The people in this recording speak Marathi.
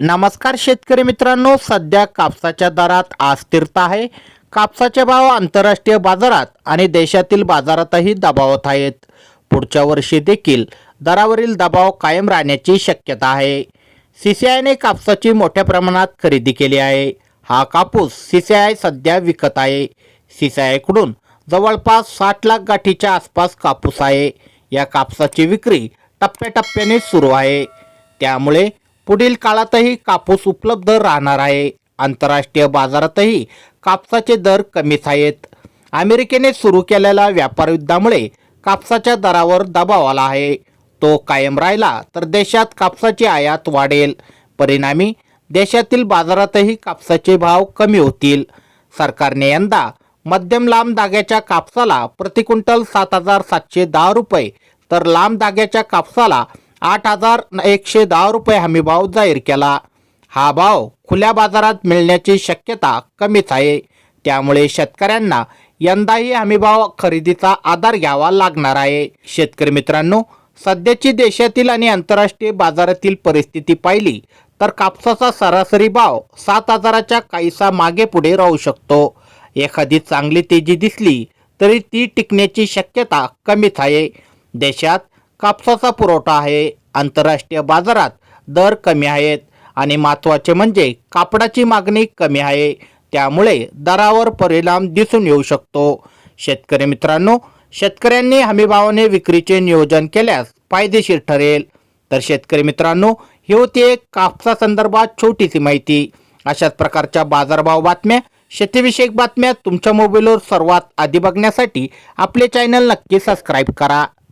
नमस्कार शेतकरी मित्रांनो सध्या कापसाच्या दरात अस्थिरता आहे. कापसाचे भाव आंतरराष्ट्रीय बाजारात आणि देशातील बाजारातही दबावत आहेत. पुढच्या वर्षी देखील दरावरील दबाव कायम राहण्याची शक्यता आहे. सीसीआयने कापसाची मोठ्या प्रमाणात खरेदी केली आहे. हा कापूस सीसीआय सध्या विकत आहे. सीसीआयकडून जवळपास साठ लाख गाठीच्या आसपास कापूस आहे. या कापसाची विक्री टप्प्याटप्प्याने सुरू आहे. त्यामुळे पुढील काळातही कापूस उपलब्ध राहणार आहे. आंतरराष्ट्रीय बाजारातही कापसाचे दर कमीच आहेत. अमेरिकेने सुरू केलेल्या व्यापार युद्धामुळे कापसाच्या दरावर दबाव आला आहे. तो कायम राहिला तर देशात कापसाची आयात वाढेल. परिणामी देशातील बाजारातही कापसाचे भाव कमी होतील. सरकारने यंदा मध्यम लांब धाग्याच्या कापसाला प्रति सात हजार सातशे दहा रुपये तर लांब धाग्याच्या कापसाला आठ हजार एकशे दहा रुपये हमीभाव जाहीर केला. हा भाव खुल्या बाजारात मिळण्याची शक्यता कमीच आहे. त्यामुळे शेतकऱ्यांना यंदाही हमीभाव खरेदीचा आधार घ्यावा लागणार आहे. शेतकरी मित्रांनो सध्याची देशातील आणि आंतरराष्ट्रीय बाजारातील परिस्थिती पाहिली तर कापसाचा सरासरी भाव सात हजाराच्या काहीसा मागे पुढे राहू शकतो. एखादी चांगली तेजी दिसली तरी ती टिकण्याची शक्यता कमीच आहे. देशात कापसाचा पुरवठा आहे आंतरराष्ट्रीय बाजारात दर कमी आहेत आणि महत्त्वाचे म्हणजे कापडाची मागणी कमी आहे त्यामुळे दरावर परिणाम दिसून येऊ शकतो. शेतकरी मित्रांनो शेतकऱ्यांनी हमीभावाने विक्रीचे नियोजन केल्यास फायदेशीर ठरेल. तर शेतकरी मित्रांनो ही होती एक कापसासंदर्भात छोटीशी माहिती. अशाच प्रकारच्या बाजारभाव बातम्या शेतीविषयक बातम्या तुमच्या मोबाईलवर सर्वात आधी बघण्यासाठी आपले चॅनल नक्की सबस्क्राईब करा.